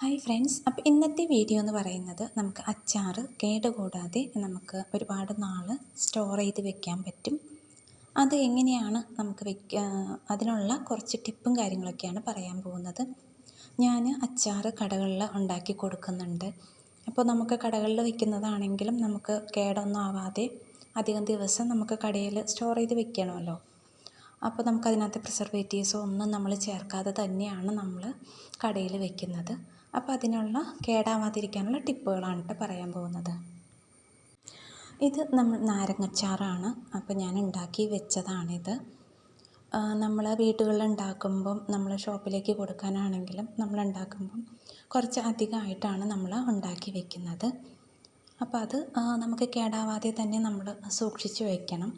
Hi friends അപ്പോൾ ഇന്നത്തെ video എന്ന് പറയുന്നത് നമുക്ക് അച്ചാർ കേടുകൂടാതെ നമുക്ക് ഒരുപാട് നാൾ സ്റ്റോർ ചെയ്ത് വെക്കാൻ പറ്റും. അത് എങ്ങനെയാണ് നമുക്ക് വെക്ക അതിനുള്ള കുറച്ച് ടിപ്പും കാര്യങ്ങളൊക്കെയാണ് പറയാൻ പോകുന്നത്. ഞാൻ അച്ചാർ കടകളിൽ ഉണ്ടാക്കി കൊടുക്കുന്നുണ്ട്. അപ്പോൾ നമുക്ക് കടകളിൽ വെക്കുന്നതാണെങ്കിലും നമുക്ക് കേടൊന്നും ആവാതെ അധികം ദിവസം നമുക്ക് കടയിൽ സ്റ്റോർ ചെയ്ത് വെക്കണമല്ലോ. അപ്പോൾ നമുക്കതിനകത്ത് പ്രിസർവേറ്റീവ്സോ ഒന്നും നമ്മൾ ചേർക്കാതെ തന്നെയാണ് നമ്മൾ കടയിൽ വെക്കുന്നത്. അപ്പോൾ അതിനുള്ള കേടാവാതിരിക്കാനുള്ള ടിപ്പുകളാണ് കേട്ടോ പറയാൻ പോകുന്നത്. ഇത് നമ്മൾ നാരങ്ങച്ചാറാണ്. അപ്പോൾ ഞാൻ ഉണ്ടാക്കി വെച്ചതാണിത്. നമ്മൾ വീടുകളിൽ ഉണ്ടാക്കുമ്പം നമ്മൾ ഷോപ്പിലേക്ക് കൊടുക്കാനാണെങ്കിലും നമ്മൾ ഉണ്ടാക്കുമ്പം കുറച്ച് അധികമായിട്ടാണ് നമ്മൾ ഉണ്ടാക്കി വെക്കുന്നത്. അപ്പോൾ അത് നമുക്ക് കേടാവാതെ തന്നെ നമ്മൾ സൂക്ഷിച്ച് വയ്ക്കണം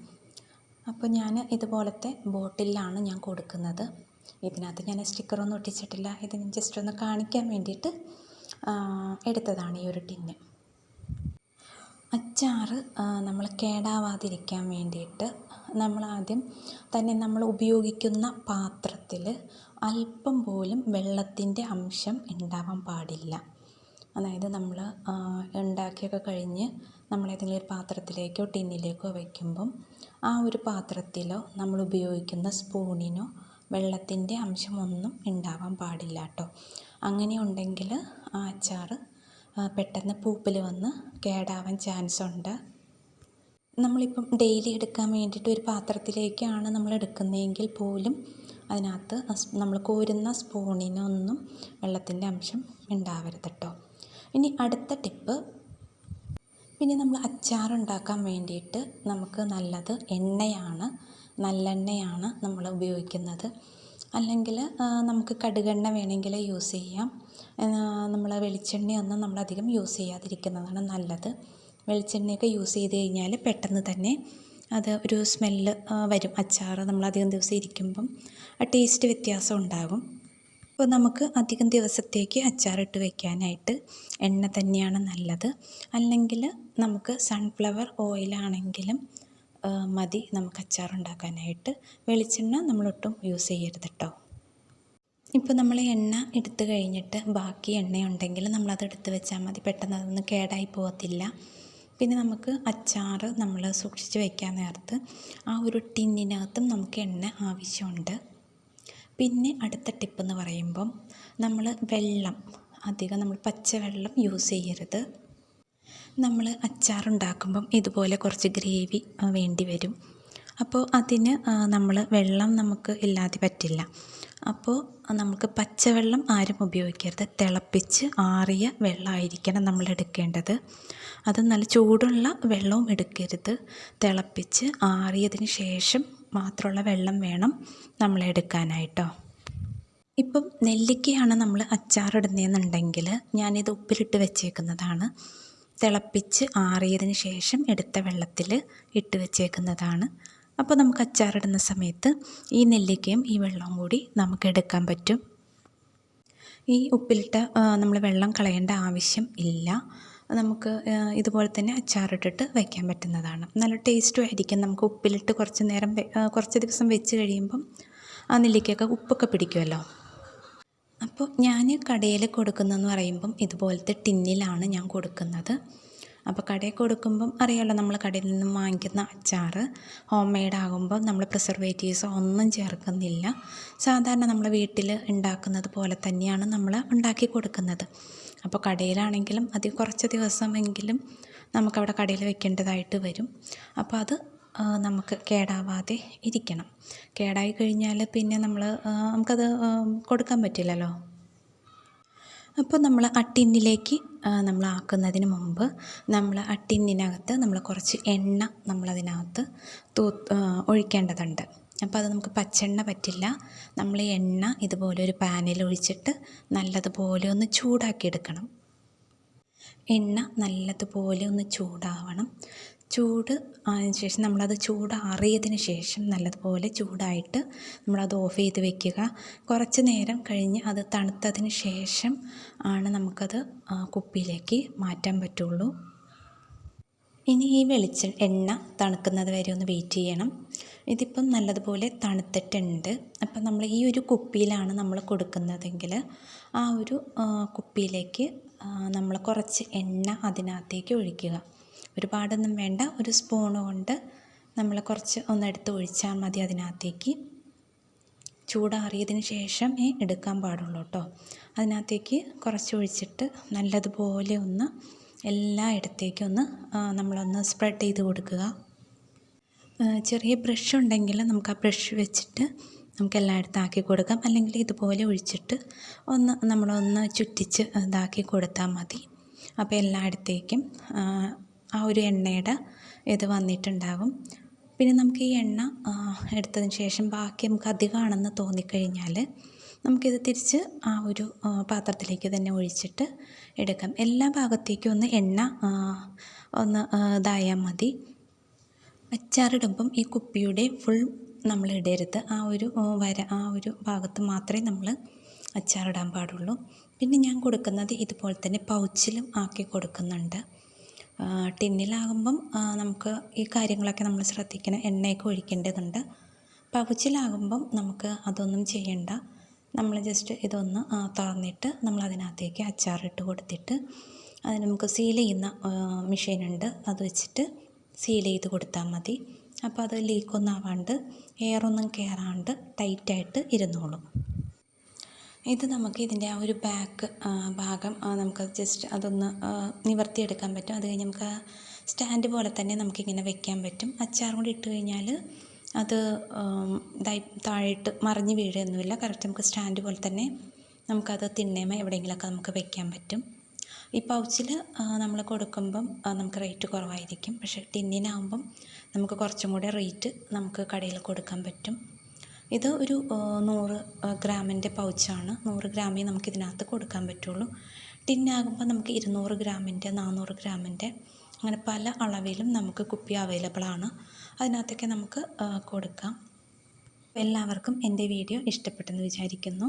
അപ്പോൾ ഞാൻ ഇതുപോലത്തെ ബോട്ടിലാണ് ഞാൻ കൊടുക്കുന്നത്. ഇതിനകത്ത് ഞാൻ സ്റ്റിക്കറൊന്നും ഒട്ടിച്ചിട്ടില്ല. ഇത് ജസ്റ്റ് ഒന്ന് കാണിക്കാൻ വേണ്ടിയിട്ട് എടുത്തതാണ് ഈ ഒരു ടിന്ന്. അച്ചാർ നമ്മൾ കേടാവാതിരിക്കാൻ വേണ്ടിയിട്ട് നമ്മൾ ആദ്യം തന്നെ നമ്മൾ ഉപയോഗിക്കുന്ന പാത്രത്തിൽ അല്പം പോലും വെള്ളത്തിന്റെ അംശം ഉണ്ടാവാൻ പാടില്ല. അതായത് നമ്മൾ ഉണ്ടാക്കിയൊക്കെ കഴിഞ്ഞ് നമ്മൾ ഏതെങ്കിലും ഒരു പാത്രത്തിലേക്കോ ടിന്നിലേക്കോ വയ്ക്കുമ്പം ആ ഒരു പാത്രത്തിലോ നമ്മൾ ഉപയോഗിക്കുന്ന സ്പൂണിനോ വെള്ളത്തിന്റെ അംശമൊന്നും ഉണ്ടാവാൻ പാടില്ല കേട്ടോ അങ്ങനെ ഉണ്ടെങ്കിൽ ആ അച്ചാർ പെട്ടെന്ന് പൂപ്പൽ വന്ന് കേടാവാൻ ചാൻസ് ഉണ്ട്. നമ്മളിപ്പം ഡെയിലി എടുക്കാൻ വേണ്ടിയിട്ട് ഒരു പാത്രത്തിലേക്കാണ് നമ്മൾ എടുക്കുന്നതെങ്കിൽ പോലും അതിനകത്ത് നമ്മൾ കോരുന്ന സ്പൂണിനൊന്നും വെള്ളത്തിന്റെ അംശം ഉണ്ടാവരുത് കേട്ടോ ഇനി അടുത്ത ടിപ്പ് പിന്നെ നമ്മൾ അച്ചാർ ഉണ്ടാക്കാൻ വേണ്ടിയിട്ട് നമുക്ക് നല്ലത് എണ്ണയാണ്. നല്ലെണ്ണയാണ് നമ്മൾ ഉപയോഗിക്കുന്നത്. അല്ലെങ്കിൽ നമുക്ക് കടുകെണ്ണ വേണമെങ്കിൽ യൂസ് ചെയ്യാം. നമ്മൾ വെളിച്ചെണ്ണയൊന്നും നമ്മളധികം യൂസ് ചെയ്യാതിരിക്കുന്നതാണ് നല്ലത്. വെളിച്ചെണ്ണയൊക്കെ യൂസ് ചെയ്ത് കഴിഞ്ഞാൽ പെട്ടെന്ന് തന്നെ അത് ഒരു സ്മെല്ല് വരും. അച്ചാർ നമ്മളധികം ദിവസം ഇരിക്കുമ്പം ആ ടേസ്റ്റ് വ്യത്യാസം ഉണ്ടാകും. അപ്പോൾ നമുക്ക് അധികം ദിവസത്തേക്ക് അച്ചാറിട്ട് വയ്ക്കാനായിട്ട് എണ്ണ തന്നെയാണ് നല്ലത്. അല്ലെങ്കിൽ നമുക്ക് സൺഫ്ലവർ ഓയിലാണെങ്കിലും മതി നമുക്ക് അച്ചാർ ഉണ്ടാക്കാനായിട്ട് വെളിച്ചെണ്ണ നമ്മളൊട്ടും യൂസ് ചെയ്യരുത് കേട്ടോ ഇപ്പോൾ നമ്മൾ എണ്ണ എടുത്തു കഴിഞ്ഞിട്ട് ബാക്കി എണ്ണയുണ്ടെങ്കിൽ നമ്മളത് എടുത്ത് വെച്ചാൽ മതി. പെട്ടെന്ന് അതൊന്നും കേടായി പോകത്തില്ല പിന്നെ നമുക്ക് അച്ചാർ നമ്മൾ സൂക്ഷിച്ച് വയ്ക്കാൻ നേരത്ത് ആ ഒരു ടിന്നിനകത്തും നമുക്ക് എണ്ണ ആവശ്യമുണ്ട്. പിന്നെ അടുത്ത ടിപ്പ് എന്ന് പറയുമ്പം നമ്മൾ വെള്ളം അധികം നമ്മൾ പച്ചവെള്ളം യൂസ് ചെയ്യരുത്. നമ്മൾ അച്ചാറുണ്ടാക്കുമ്പം ഇതുപോലെ കുറച്ച് ഗ്രേവി വേണ്ടി വരും. അപ്പോൾ അതിന് നമ്മൾ വെള്ളം നമുക്ക് ഇല്ലാതെ പറ്റില്ല. അപ്പോൾ നമുക്ക് പച്ചവെള്ളം ആരും ഉപയോഗിക്കരുത്. തിളപ്പിച്ച് ആറിയ വെള്ളമായിരിക്കണം നമ്മൾ എടുക്കേണ്ടത്. അത് നല്ല ചൂടുള്ള വെള്ളവും എടുക്കരുത്. തിളപ്പിച്ച് ആറിയതിന് ശേഷം മാത്രമുള്ള വെള്ളം വേണം നമ്മൾ എടുക്കാനായിട്ടോ. ഇപ്പം നെല്ലിക്കയാണ് നമ്മൾ അച്ചാറിടുന്നതെന്നുണ്ടെങ്കിൽ ഞാനിത് ഉപ്പിലിട്ട് വെച്ചേക്കുന്നതാണ്. തിളപ്പിച്ച് ആറിയതിന് ശേഷം എടുത്ത വെള്ളത്തിൽ ഇട്ട് വെച്ചേക്കുന്നതാണ്. അപ്പോൾ നമുക്ക് അച്ചാറിടുന്ന സമയത്ത് ഈ നെല്ലിക്കയും ഈ വെള്ളവും കൂടി നമുക്ക് എടുക്കാൻ പറ്റും. ഈ ഉപ്പിലിട്ട നമ്മൾ വെള്ളം കളയേണ്ട ആവശ്യം ഇല്ല. നമുക്ക് ഇതുപോലെ തന്നെ അച്ചാറിട്ടിട്ട് വയ്ക്കാൻ പറ്റുന്നതാണ്. നല്ല ടേസ്റ്റും ആയിരിക്കും. നമുക്ക് ഉപ്പിലിട്ട് കുറച്ച് നേരം കുറച്ച് ദിവസം വെച്ച് കഴിയുമ്പം ആ നെല്ലിക്കയൊക്കെ ഉപ്പൊക്കെ പിടിക്കുമല്ലോ അപ്പോൾ ഞാൻ കടയിൽ കൊടുക്കുന്നതെന്ന് പറയുമ്പം ഇതുപോലത്തെ ടിന്നിലാണ് ഞാൻ കൊടുക്കുന്നത്. അപ്പോൾ കടയിൽ കൊടുക്കുമ്പം അറിയാമല്ലോ നമ്മൾ കടയിൽ നിന്നും വാങ്ങിക്കുന്ന അച്ചാർ ഹോം മെയ്ഡ് ആകുമ്പോൾ നമ്മൾ പ്രിസർവേറ്റീവ്സ് ഒന്നും ചേർക്കുന്നില്ല. സാധാരണ നമ്മൾ വീട്ടിൽ ഉണ്ടാക്കുന്നത് പോലെ തന്നെയാണ് നമ്മൾ ഉണ്ടാക്കി കൊടുക്കുന്നത്. അപ്പോൾ കടയിലാണെങ്കിലും അത് കുറച്ച് ദിവസമെങ്കിലും നമുക്കവിടെ കടയിൽ വെക്കേണ്ടതായിട്ട് വരും. അപ്പോൾ അത് നമുക്ക് കേടാവാതെ ഇരിക്കണം. കേടായി കഴിഞ്ഞാൽ പിന്നെ നമ്മൾ നമുക്കത് കൊടുക്കാൻ പറ്റില്ലല്ലോ. അപ്പോൾ നമ്മൾ അട്ടിന്നിലേക്ക് ടിന്നിലേക്ക് നമ്മൾ ആക്കുന്നതിന് മുമ്പ് നമ്മൾ അട്ടിന്നിനകത്ത് ടിന്നിനകത്ത് നമ്മൾ കുറച്ച് എണ്ണ നമ്മളതിനകത്ത് തൂ ഒഴിക്കേണ്ടതുണ്ട്. അപ്പോൾ അത് നമുക്ക് പച്ചെണ്ണ പറ്റില്ല. നമ്മൾ എണ്ണ ഇതുപോലെ ഒരു പാനിൽ ഒഴിച്ചിട്ട് നല്ലതുപോലെ ഒന്ന് ചൂടാക്കിയെടുക്കണം. എണ്ണ നല്ലതുപോലെ ഒന്ന് ചൂടാവണം. ചൂട് ആയതിനു ശേഷം നമ്മളത് ചൂടാറിയതിന് ശേഷം നല്ലതുപോലെ ചൂടായിട്ട് നമ്മളത് ഓഫ് ചെയ്ത് വെക്കുക. കുറച്ച് നേരം കഴിഞ്ഞ് അത് തണുത്തതിന് ശേഷം ആണ് നമുക്കത് കുപ്പിയിലേക്ക് മാറ്റാൻ പറ്റുള്ളൂ. ഇനി ഈ വെളിച്ച എണ്ണ തണുക്കുന്നത് വരെ ഒന്ന് വെയിറ്റ് ചെയ്യണം. ഇതിപ്പം നല്ലതുപോലെ തണുത്തിട്ടുണ്ട്. അപ്പം നമ്മൾ ഈ ഒരു കുപ്പിയിലാണ് നമ്മൾ കൊടുക്കുന്നതെങ്കിൽ ആ ഒരു കുപ്പിയിലേക്ക് നമ്മൾ കുറച്ച് എണ്ണ അതിനകത്തേക്ക് ഒഴിക്കുക. ഒരുപാടൊന്നും വേണ്ട. ഒരു സ്പൂൺ കൊണ്ട് നമ്മൾ കുറച്ച് ഒന്നെടുത്ത് ഒഴിച്ചാൽ മതി അതിനകത്തേക്ക്. ചൂടാറിയതിന് ശേഷമേ എടുക്കാൻ പാടുള്ളൂ കേട്ടോ. അതിനകത്തേക്ക് കുറച്ച് ഒഴിച്ചിട്ട് നല്ലതുപോലെ ഒന്ന് എല്ലാ എല്ലായിടത്തേക്കും ഒന്ന് നമ്മളൊന്ന് സ്പ്രെഡ് ചെയ്ത് കൊടുക്കുക. ചെറിയ ബ്രഷ് ഉണ്ടെങ്കിൽ നമുക്ക് ആ ബ്രഷ് വെച്ചിട്ട് നമുക്ക് എല്ലായിടത്തും ആക്കി കൊടുക്കാം. അല്ലെങ്കിൽ ഇതുപോലെ ഒഴിച്ചിട്ട് ഒന്ന് നമ്മളൊന്ന് ചുറ്റിച്ച് ഇതാക്കി കൊടുത്താൽ മതി. അപ്പോൾ എല്ലായിടത്തേക്കും ആ ഒരു എണ്ണയുടെ ഇത് വന്നിട്ടുണ്ടാകും. പിന്നെ നമുക്ക് ഈ എണ്ണ എടുത്തതിന് ശേഷം ബാക്കി നമുക്ക് അധികമാണെന്ന് തോന്നിക്കഴിഞ്ഞാൽ നമുക്കിത് തിരിച്ച് ആ ഒരു പാത്രത്തിലേക്ക് തന്നെ ഒഴിച്ചിട്ട് എടുക്കാം. എല്ലാ ഭാഗത്തേക്കും ഒന്ന് എണ്ണ ഒന്ന് ഇതായാൽ മതി. അച്ചാറിടുമ്പം ഈ കുപ്പിയുടെ ഫുൾ നമ്മൾ ഇടരുത്. ആ ഒരു വര ആ ഒരു ഭാഗത്ത് മാത്രമേ നമ്മൾ അച്ചാറിടാൻ പാടുള്ളൂ. പിന്നെ ഞാൻ കൊടുക്കുന്നത് ഇതുപോലെ തന്നെ പൗച്ചിലും ആക്കി കൊടുക്കുന്നുണ്ട്. ടിന്നിലാകുമ്പം നമുക്ക് ഈ കാര്യങ്ങളൊക്കെ നമ്മൾ ശ്രദ്ധിക്കണം. എണ്ണയൊക്കെ ഒഴിക്കേണ്ടതുണ്ട്. പൗച്ചിലാകുമ്പം നമുക്ക് അതൊന്നും ചെയ്യണ്ട. നമ്മൾ ജസ്റ്റ് ഇതൊന്ന് തുറന്നിട്ട് നമ്മൾ അതിനകത്തേക്ക് അച്ചാറിട്ട് കൊടുത്തിട്ട് അതിന് നമുക്ക് സീൽ ചെയ്യുന്ന മെഷീനുണ്ട് അത് വെച്ചിട്ട് സീൽ ചെയ്ത് കൊടുത്താൽ മതി. അപ്പോൾ അത് ലീക്കൊന്നും ആവാണ്ട് എയറൊന്നും കയറാണ്ട് ടൈറ്റായിട്ട് ഇരുന്നോളും. ഇത് നമുക്ക് ഇതിന്റെ ആ ഒരു ബാക്ക് ഭാഗം നമുക്ക് ജസ്റ്റ് അതൊന്ന് നിവർത്തിയെടുക്കാൻ പറ്റും. അത് കഴിഞ്ഞ് നമുക്ക് സ്റ്റാൻഡ് പോലെ തന്നെ നമുക്കിങ്ങനെ വെക്കാൻ പറ്റും. അച്ചാർ കൂടി ഇട്ട് കഴിഞ്ഞാൽ അത് താഴോട്ട് മറിഞ്ഞ് വീഴുകയൊന്നുമില്ല കറക്റ്റ് നമുക്ക് സ്റ്റാൻഡ് പോലെ തന്നെ നമുക്കത് തിണ്ണേമ എവിടെയെങ്കിലുമൊക്കെ നമുക്ക് വെക്കാൻ പറ്റും. ഈ പൗച്ചിൽ നമ്മൾ കൊടുക്കുമ്പം നമുക്ക് റേറ്റ് കുറവായിരിക്കും. പക്ഷേ ടിന്നിനാകുമ്പം നമുക്ക് കുറച്ചും കൂടെ റേറ്റ് നമുക്ക് കടയിൽ കൊടുക്കാൻ പറ്റും. ഇത് ഒരു നൂറ് ഗ്രാമിന്റെ പൗച്ചാണ്. നൂറ് ഗ്രാമേ നമുക്ക് ഇതിനകത്ത് കൊടുക്കാൻ പറ്റുള്ളൂ. ടിന്നാകുമ്പോൾ നമുക്ക് ഇരുന്നൂറ് ഗ്രാമിന്റെ നാന്നൂറ് ഗ്രാമിന്റെ അങ്ങനെ പല അളവിലും നമുക്ക് കുപ്പി അവൈലബിളാണ്. അതിനകത്തൊക്കെ നമുക്ക് കൊടുക്കാം. എല്ലാവർക്കും എന്റെ വീഡിയോ ഇഷ്ടപ്പെട്ടെന്ന് വിചാരിക്കുന്നു.